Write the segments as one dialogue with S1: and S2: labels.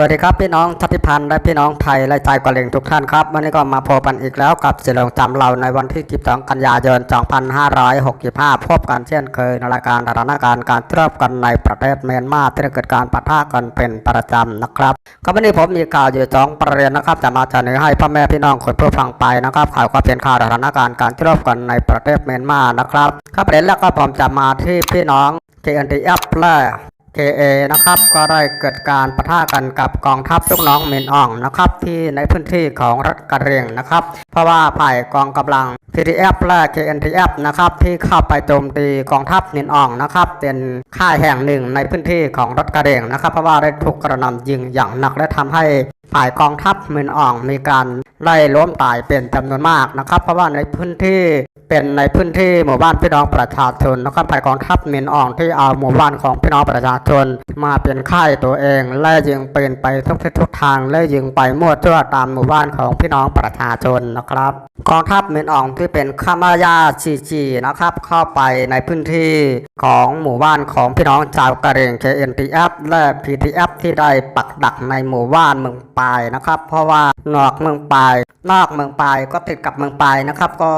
S1: วัสดีครับพี่น้องชาติพันธ์และพี่น้องไทยและใจกวาเหลงทุกท่านครับ วันนี้ก็มาพบกันอีกแล้วกับเสียงจำเราในวันที่ 12 กันยายน 2565 พบกันเช่นเคยในรายการสถานการณ์การเทียบกันในประเทศเมียนมาที่เกิดการปะทะกันเป็นประจำนะครับก็วันนี้ผมมีข่าวอยู่สองประเด็นนะครับจะมาเสนอให้พ่อแม่พี่น้องคนผู้ฟังไปนะครับข่าวก็เป็นข่าวสถานการณ์การเทียบกันในประเทศเมียนมานะครับครับประเด็นแรกก็ผมจะมาที่พี่น้อง KNDF และ KA นะครับก็ได้เกิดการปะทะกันกับกองทัพลูกน้องเมนอ่องนะครับที่ในพื้นที่ของรัฐกะเหรี่ยงนะครับ เพราะว่าฝ่ายกองกำลัง PDF และ KNTF นะครับที่เข้าไปโจมตีกองทัพเมนอ่องนะครับเป็นค่ายแห่งหนึ่งในพื้นที่ของรัฐกะเหรี่ยงนะครับ เพราะว่าได้ถูกกระหน่ำยิงอย่างหนักและทำให้ ฝ่ายกองทัพเมนอ่องมีการไล่ล้มตายเป็นจำนวนมากนะครับ เพราะว่าในพื้นที่เป็นในพื้นที่หมู่บ้านพี่น้องประชาชนนะครับฝ่ายกองทัพเมียนอ่องที่เอาหมู่บ้านของพี่น้องประชาชน มาเป็นค่ายตัวเองและยิงปืนไปทุกทิศทุกทางและยิงไปมั่วทั่วตามหมู่บ้านของพี่น้องประชาชนนะครับ กองทัพเมียนอ่องที่เป็นข้ามายาชีจีนะครับ เข้าไปในพื้นที่ของหมู่บ้านของพี่น้องชาวกะเหรี่ยง KNTF และ PTF ที่ได้ปักดักในหมู่บ้านเมืองปายนะครับ เพราะว่านอกเมืองปาย นอกเมืองปายก็ติดกับเมืองปายนะครับ ก็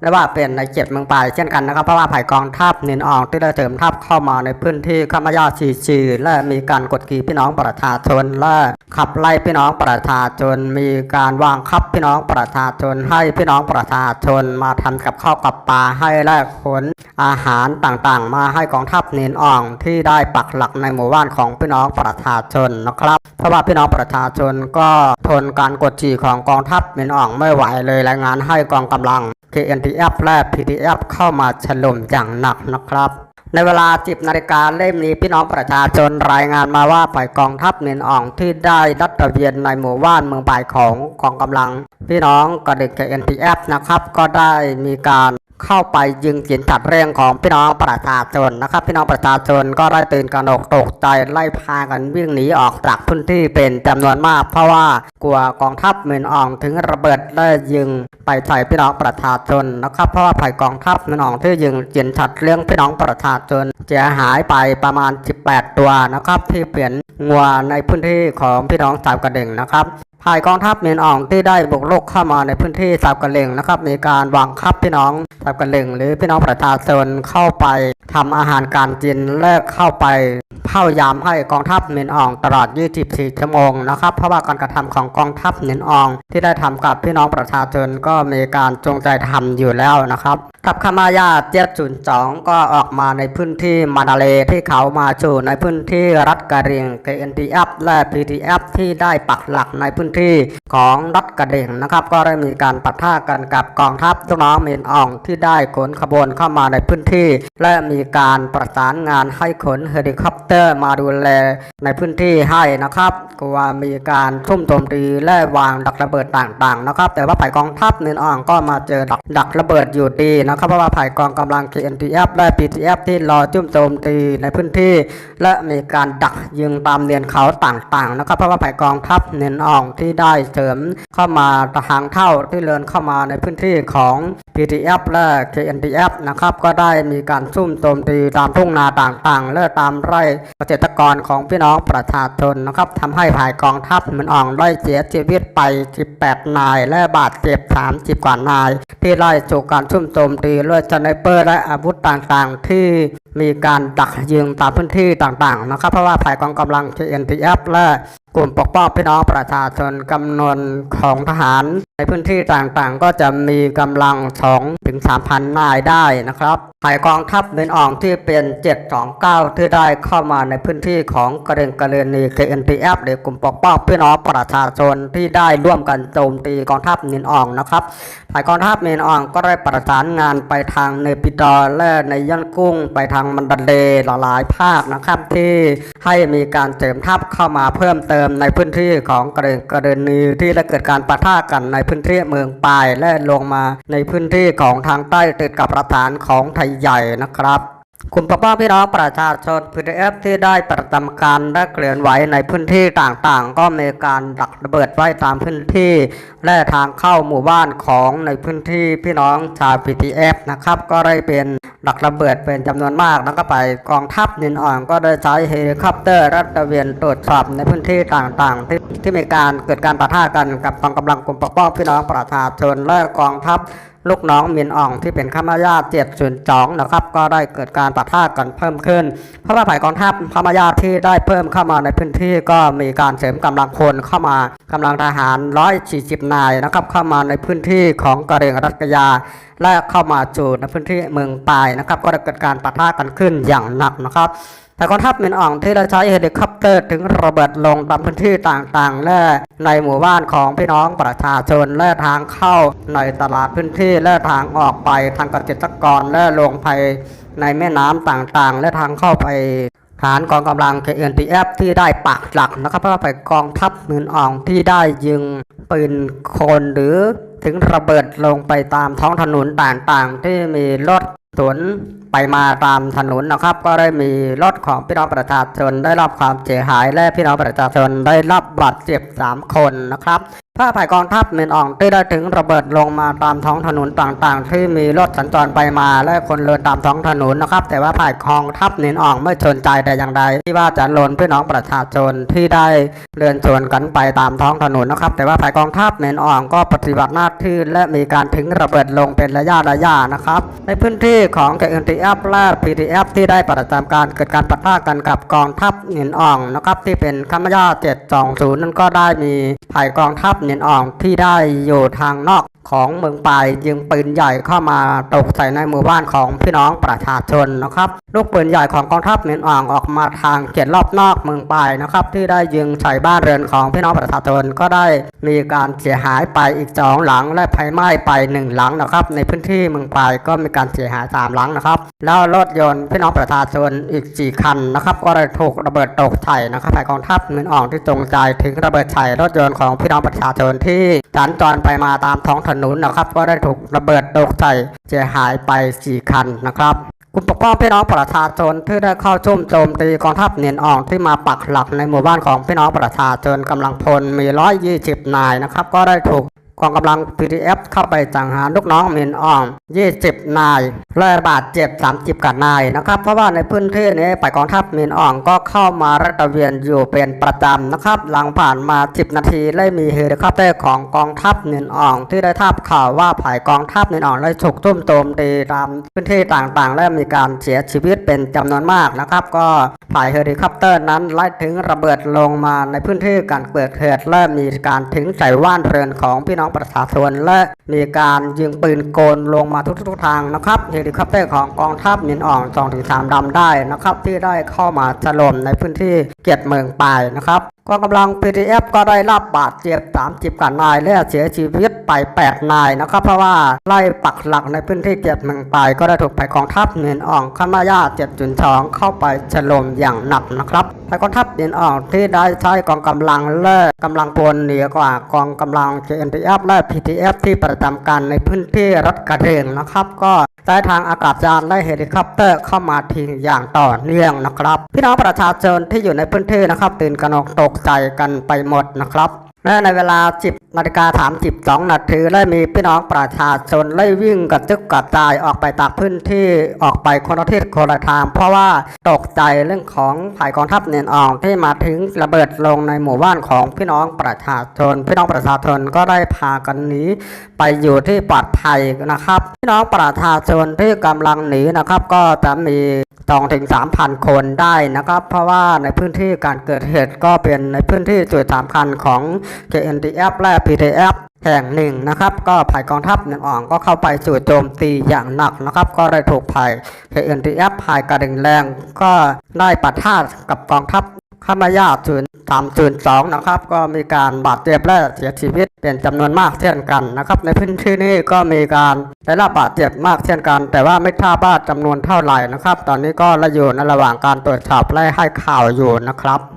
S1: ได้ว่าเป็นในเจ็ดเมืองปายเช่นกันนะครับ เพราะว่าฝ่ายกองทัพเนินอองที่ได้เสริมทัพเข้ามาในพื้นที่ข้ามายาชีชีและมีการกดขี่พี่น้องประชาชนและขับไล่พี่น้องประชาชนมีการวางคับพี่น้องประชาชนให้พี่น้องประชาชนมาทำกับข้าวกับปลาให้แลกขนอาหารต่างๆ มาให้กองทัพเนินอองที่ได้ปักหลักในหมู่บ้านของพี่น้องประชาชนนะครับ เพราะว่าพี่น้องประชาชนก็ทนการกดขี่ของกองทัพเนินอ่องไม่ไหวเลยรายงานให้กองกำลัง KNTF และ PTF เข้ามาฉลุมอย่างหนักนะครับ ในเวลา10นาฬิกาเล่มนี้พี่น้องประชาชนรายงานมาว่าฝ่ายกองทัพเนินอ่องที่ได้ดัดตะเวนในหมู่บ้านเมืองปายของกองกำลัง พี่น้องกระดึก KNTF นะครับก็ได้มีการ เข้าไปยิงจินจัดเร่งของพี่น้องประชาชนนะครับ พี่น้องประชาชนก็ได้ตื่นกระหนกตกใจไล่พากันวิ่งหนีออกจากพื้นที่เป็นจำนวนมาก เพราะว่ากลัวกองทัพเมืนอ่องถึงระเบิดได้ยิงไปใส่พี่น้องประชาชนนะครับเพราะว่าฝ่ายกองทัพเมืนอ่องที่ยิงจินจัดเรื่องพี่น้องประชาชนเสียหายไปประมาณ 18 ตัวนะครับ ที่เปลี่ยนงัวในพื้นที่ของพี่น้องสาวกระเด่งนะครับภายกองทัพเมียนอ่องที่ได้บุกรุกเข้ามาในพื้นที่สับกะเหลงนะครับ มีการวางคับพี่น้องสับกะเหลงหรือพี่น้องประชาชนเข้าไปทำอาหารการกินและเข้าไป เฝ้ายามให้กองทัพเมียนอ่องตลอด 24 ชั่วโมงนะครับ เพราะว่าการกระทำของกองทัพเมียนอ่อง ที่ได้ทำกับพี่น้องประชาชนก็มีการจงใจทำอยู่แล้วนะครับทัพขมายาเจ็ดศูนย์สองก็ออกมาในพื้นที่มานาเลที่เขามาชูในพื้นที่รัฐกะเหรี่ยง KNTF และ PTF ที่ได้ปักหลักในพื้นที่ของรัฐกะเหรี่ยงนะครับ ก็ได้มีการปะทะกันกับกองทัพลูกน้องเมียนอ่องที่ได้ขนขบวนเข้ามาในพื้นที่ และมีการประสานงานให้ขนเฮลิคอปเตอร์มาดูแลในพื้นที่ให้นะครับก็ว่ามีการทุ่มโจมตีและวางดักระเบิดต่างๆนะครับ แต่ว่าฝ่ายกองทัพเมียนอ่องก็มาเจอดักดักระเบิดอยู่ดีนะครับเพราะว่าฝ่ายกองกำลัง KNTF และ PTF ที่รอจุ่มโจมตีในพื้นที่ และมีการดักยิงตามเนียนเขาต่างๆนะครับ เพราะว่าฝ่ายกองทัพเน้นอ่องที่ได้เสริมเข้ามาทางเท่าที่เลินเข้ามาในพื้นที่ของ PTF และ KNTF นะครับก็ได้มีการซุ่มโจมตีตามทุ่งนาต่างๆ และตามไร่เกษตรกรของพี่น้องประชาชนนะครับทำให้ฝ่ายกองทัพเน้นอ่องได้เสียชีวิตไป 18 นาย และบาดเจ็บ 30 กว่านาย ที่ไล่ถูกการซุ่มโจมตีด้วยสไนเปอร์และอาวุธต่างๆ ที่มีการดักยิงตามพื้นที่ต่างๆนะครับเพราะว่าฝ่ายกองกำลัง KNTF และกลุ่มปกป้องพี่น้องประชาชนกำนวนของทหารในพื้นที่ต่างๆ ก็จะมีกำลัง 2 ถึง 3,000 นายได้นะครับฝ่ายกองทัพเดินอ่องที่เป็น 729 ที่ได้เข้ามาในพื้นที่ของกระเด็นกระเรนี KNTF หรือกลุ่มปกป้องพี่น้องประชาชนที่ได้ร่วมกันโจมตีกองทัพนินอ่องนะครับฝ่ายกองทัพนินอ่องก็ได้ประสานงานไปทางเนปิดอและในยันกุ้ง ไปทางมันดันเลหลายภาคนะครับที่ให้มีการเสริมทัพเข้ามาเพิ่มเติมในพื้นที่ของกระเด็นกระเรนีที่ได้เกิดการปะทะกันในพื้นที่เมืองปายและลงมาในพื้นที่ของทางใต้ติดกับประธานของไทยใหญ่นะครับ กลุ่มปกป้อพี่น้องประชาชน PDF ที่ได้ประจำการและเคลื่อนไหวในพื้นที่ต่างๆ ก็มีการดักระเบิดไว้ตามพื้นที่ และทางเข้าหมู่บ้านของในพื้นที่พี่น้องชาว PDF นะครับก็ได้เป็นดักระเบิดเป็นจำนวนมากแล้วก็ไปกองทัพนินอ่อนก็ได้ใช้เฮลิคอปเตอร์รัดตระเวนตรวจสอบในพื้นที่ต่างๆ ที่ที่มีการเกิดการปะทะกันกับกองกำลังกลุ่มปกป้องพี่น้องประชาชนและกองทัพ ลูกน้องมินอ่องที่เป็นข้ามายาเจ็ดส่วนสองนะครับก็ได้เกิดการปะทะกันเพิ่มขึ้น เพราะว่าฝ่ายกองทัพข้ามายาที่ได้เพิ่มเข้ามาในพื้นที่ก็มีการเสริมกำลังพลเข้ามากำลังทหาร 140 นายนะครับเข้ามาในพื้นที่ของกะเหรียงรัตยาและเข้ามาจู่ในพื้นที่เมืองปายนะครับ ก็ได้เกิดการปะทะกันขึ้นอย่างหนักนะครับแต่กองทัพเมินอ่องที่ได้ใช้เฮลิคอปเตอร์ถึงระเบิดลงตามพื้นที่ต่างๆ และในหมู่บ้านของพี่น้องประชาชนและทางเข้าในตลาดพื้นที่และทางออกไปทางเกษตรกรและลงไปในแม่น้ำต่างๆ และทางเข้าไปฐานกองกำลัง KNTF ที่ได้ปักหลักนะครับเพราะว่าไปกองทัพเมินอ่องที่ได้ยิงปืนคนหรือ ถึงระเบิดลงไปตามท้องถนนต่างๆ ที่มีรถสวนไปมาตามถนนนะครับ ก็ได้มีรถของพี่น้องประชาชนได้รับความเสียหายและพี่น้องประชาชนได้รับบาดเจ็บ 3 คนนะครับ ผ้าผ่ายกองทัพเมนอ่องที่ได้ถึงระเบิดลงมาตามท้องถนนต่างๆ ที่มีรถสัญจรไปมาและคนเดินตามท้องถนนนะครับ แต่ว่าผ่ายกองทัพเมนอ่องไม่สนใจแต่อย่างใดที่ว่าจะลนพี่น้องประชาชนที่ได้เดินชนกันไปตามท้องถนนนะครับ แต่ว่าฝ่ายกองทัพเมนอ่องก็ปฏิบัติหน้าที่และมีการถึงระเบิดลงเป็นระยะระยะนะครับ ในพื้นที่ของ KNTF และ PTF ที่ได้ประจำการเกิดการปะทะกันกับกองทัพเงินอ่องนะครับที่เป็นคำย่า720นั้นก็ได้มีฝ่ายกองทัพเงินอ่องที่ได้อยู่ทางนอก ของเมืองปายยิงปืนใหญ่เข้ามาตกใส่ในหมู่บ้านของพี่น้องประชาชนนะครับ ลูกปืนใหญ่ของกองทัพเงินอ่องออกมาทางเขตรอบนอกเมืองปายนะครับ ที่ได้ยิงใส่บ้านเรือนของพี่น้องประชาชนก็ได้มีการเสียหายไปอีกสองหลัง และไฟไหม้ไปหนึ่งหลังนะครับ ในพื้นที่เมืองปายก็มีการเสียหายสามหลังนะครับ แล้วรถยนต์พี่น้องประชาชนอีกสี่คันนะครับก็ได้ถูกระเบิดตกใส่นะครับฝ่ายกองทัพเงินอ่องที่จงใจถึงระเบิดใส่รถยนต์ของพี่น้องประชาชนที่สัญจรไปมาตามท้องถนนนุนนะครับ ก็ได้ถูกระเบิดตกใส่เสียหายไปสี่คันนะครับกลุ่มปกป้องพี่น้องประชาชนที่ได้เข้าชุ่มโจมตีกองทัพเนียนอ่องที่มาปักหลักในหมู่บ้านของพี่น้องประชาชนกำลังพลมี 120 นายนะครับ ก็ได้ถูก กองกำลัง PDF เข้าไปจังหารลูกน้องเมียนอ่อง 20 นายและบาดเจ็บ 30กว่านายนะครับ เพราะว่าในพื้นที่นี้ไปกองทัพเมียนอ่องก็เข้ามารัตระเวนอยู่เป็นประจำนะครับ หลังผ่านมา 10 นาทีได้มีเฮลิคอปเตอร์ของกองทัพเมียนอ่อง ที่ได้ทราบข่าวว่าฝ่ายกองทัพเมียนอ่องได้ถูกทุ่มโจมตีตามพื้นที่ต่างๆ และมีการเสียชีวิตเป็นจำนวนมากนะครับ ก็ฝ่ายเฮลิคอปเตอร์นั้นไล่ถึงระเบิดลงมาในพื้นที่การเกิดเหตุและมีการถึงใส่ว่านเรือนของพี่น้องประชาชนและมีการยิงปืนโกนลงมาทุกๆทางนะครับเฮลิคอปเตอร์ของกองทัพมินอ่องสองถึงสามลำได้นะครับที่ได้เข้ามาถล่มในพื้นที่เกียรติเมืองไปนะครับกองกำลัง PDF ก็ได้รับบาดเจ็บ 30กว่านายและเสียชีวิตไป 8 นายนะครับ เพราะว่าไล่ปักหลักในพื้นที่เกียรติเมืองไปก็ได้ถูกฝ่ายกองทัพเมียนอ่องข้ามายา7.2เข้าไปถล่มอย่างหนักนะครับฝ่ายกองทัพเมียนอ่องที่ได้ใช้กองกำลังและกำลังพลเหนือกว่ากองกำลัง KNTF และ PTF ที่ประจำการในพื้นที่รัฐกระเดงนะครับ ก็ใช้ทางอากาศยานและเฮลิคอปเตอร์เข้ามาทิ้งอย่างต่อเนื่องนะครับ พี่น้องประชาชนที่อยู่ในพื้นที่นะครับ ตื่นกระหนกตกใจกันไปหมดนะครับ และในเวลา 10นาฬิกา32นาทีได้มีพี่น้องประชาชนไล่วิ่งกระจึกกระจายออกไปจากพื้นที่ออกไปคนละทิศคนละทาง เพราะว่าตกใจเรื่องของฝ่ายกองทัพเนียนอ่องที่มาถึงระเบิดลงในหมู่บ้านของพี่น้องประชาชน พี่น้องประชาชนก็ได้พากันหนีไปอยู่ที่ปลอดภัยนะครับ พี่น้องประชาชนที่กำลังหนีนะครับ ก็จะมีสองถึงสามพันคนได้นะครับ เพราะว่าในพื้นที่การเกิดเหตุก็เป็นในพื้นที่จุดสำคัญของ KNDF และ PTF แห่งหนึ่งนะครับ ก็ฝ่ายกองทัพหนึ่งอ่องก็เข้าไปสู่โจมตีอย่างหนักนะครับ ก็ได้ถูกฝ่าย KNDF ฝ่ายกระดิ่งแรงก็ได้ปะทะกับกองทัพข้ามายาศูนย์สามศูนย์สองนะครับ ก็มีการบาดเจ็บและเสียชีวิตเป็นจำนวนมากเช่นกันนะครับ ในพื้นที่นี้ก็มีการได้รับบาดเจ็บมากเช่นกัน แต่ว่าไม่ทราบว่าจำนวนเท่าไหร่นะครับ ตอนนี้ก็ระอยู่ในระหว่างการตรวจสอบและให้ข่าวอยู่นะครับ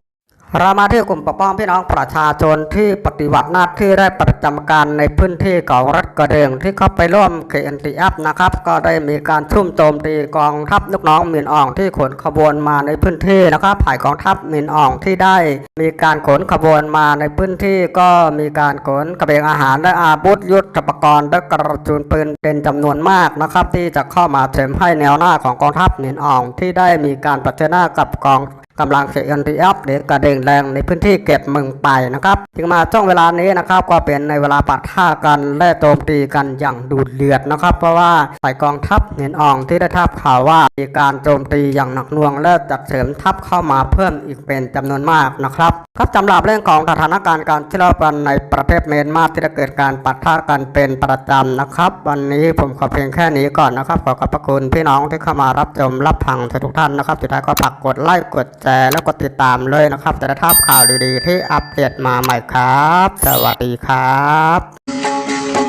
S1: เรามาที่กลุ่มปกป้องพี่น้องประชาชนที่ปฏิบัติหน้าที่ได้ประจำการในพื้นที่ของรัฐกระเดงที่เข้าไปร่วม KNTF นะครับ ก็ได้มีการชุ่มโจมตีกองทัพลูกน้องหมินอ่องที่ขนขบวนมาในพื้นที่นะครับฝ่ายกองทัพหมินอ่องที่ได้ มีการขนขบวนมาในพื้นที่ก็มีการขนกระเบงอาหารและอาวุธยุทธปกรณ์และกระสุนปืนเป็นจำนวนมากนะครับ ที่จะเข้ามาเสริมให้แนวหน้าของกองทัพหมินอ่องที่ได้มีการปะทะหน้ากับกอง กำลังเสียนทีอัพหรือกระเด้งแรงในพื้นที่เก็บเมึงไปนะครับถึงมาช่วงเวลานี้นะครับก็เป็นในเวลาปะทะกันและโจมตีกันอย่างดุเดือดนะครับ เพราะว่าฝ่ายกองทัพเห็นอ่องที่ได้ทับข่าวว่ามีการโจมตีอย่างหนักหน่วงและจัดเสริมทัพเข้ามาเพิ่มอีกเป็นจำนวนมากนะครับครับสำหรับเรื่องของสถานการณ์การที่เรากันในประเทศเมียนมาที่ได้เกิดการปะทะกันเป็นประจำนะครับ วันนี้ผมขอเพียงแค่นี้ก่อนนะครับ ขอขอบพระคุณพี่น้องที่เข้ามารับชมรับฟังทุกท่านนะครับสุดท้ายก็ฝากกดไลค์กดแชร์ แล้วกดติดตามเลยนะครับ จะได้ทับข่าวดีๆ ที่อัปเดตมาใหม่ครับ สวัสดีครับ